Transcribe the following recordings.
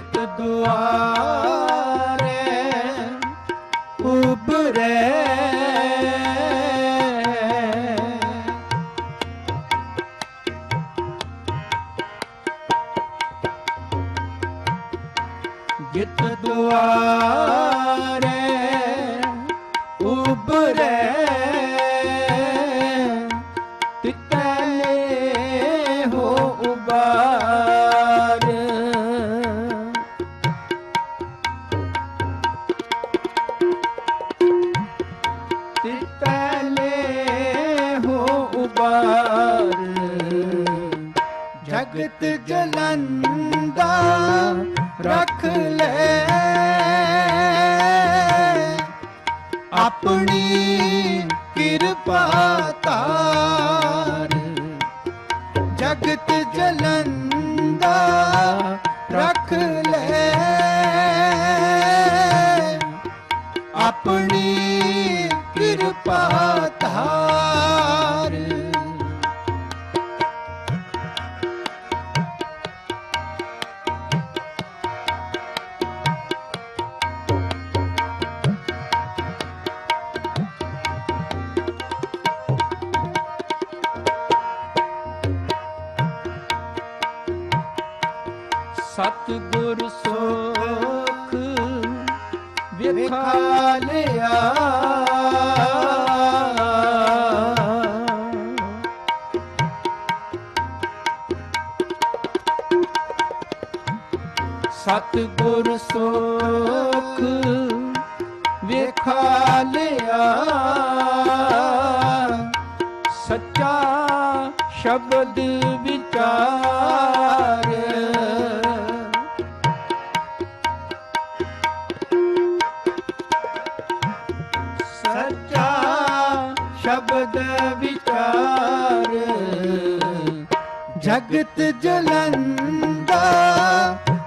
ਜਿਤ ਦੁਆਰੇ ਉਬਰੇ ਜਿਤ ਦੁਆਰੇ ਉਬਰੇ ਤਿਤਲੇ ਹੋ ਉਬਾਰ ਜਗਤ ਜਲੰਦਾ ਰਖ ਲੈ ਆਪਣੀ ਕਿਰਪਾ ਤਾਰ ਜਗਤ ਜਲੰਦਾ ਕਿਰਪਾ ਤਾਰ ਸਤ ਗੁਰ ਸੋਖ ਵਿਖਾ ਲਿਆ ਗੁਰ ਸੋਖ ਵਿਖਾ ਲਿਆ। ਸੱਚਾ ਸ਼ਬਦ ਵਿਚਾਰ। ਸੱਚਾ ਸ਼ਬਦ ਵਿਚਾਰ। ਜਗਤ ਜਲੰਦਾ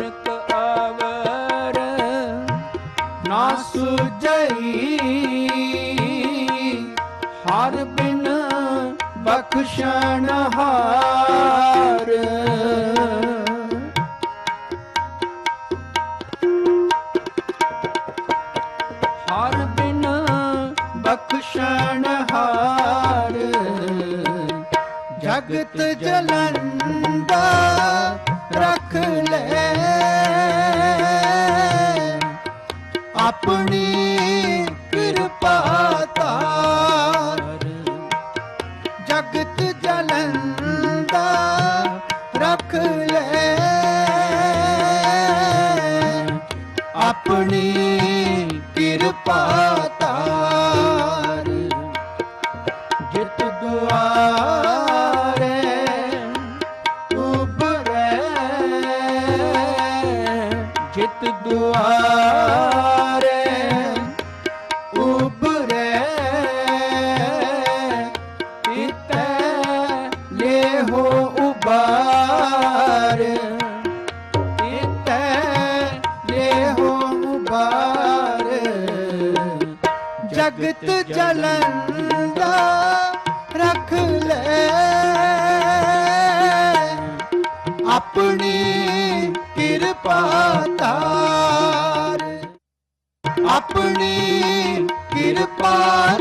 ਨਾਨਕ ਆਵਰ ਨਾ ਸੁਜਈ ਹਰ ਬਿਨ ਬਖਸ਼ਣ ਹਾਰ। ਹਰ ਬਿਨ ਬਖਸ਼ਣ ਹਾਰ। ਜਗਤ ਜਲੰਦਾ ਰੱਖ ਲੈ। ਆਪਣੀ ਜਿਤ ਦੁਆਰੇ ਉਬਰੇ ਇਤੈ ਲੈ ਹੋ ਉਬਾਰ ਜਗਤ ਜਲੰਦਾ ਰਖ ਲੈ ਆਪਣੀ ਆਪਣੀ ਕਿਰਪਾ ਧਾਰ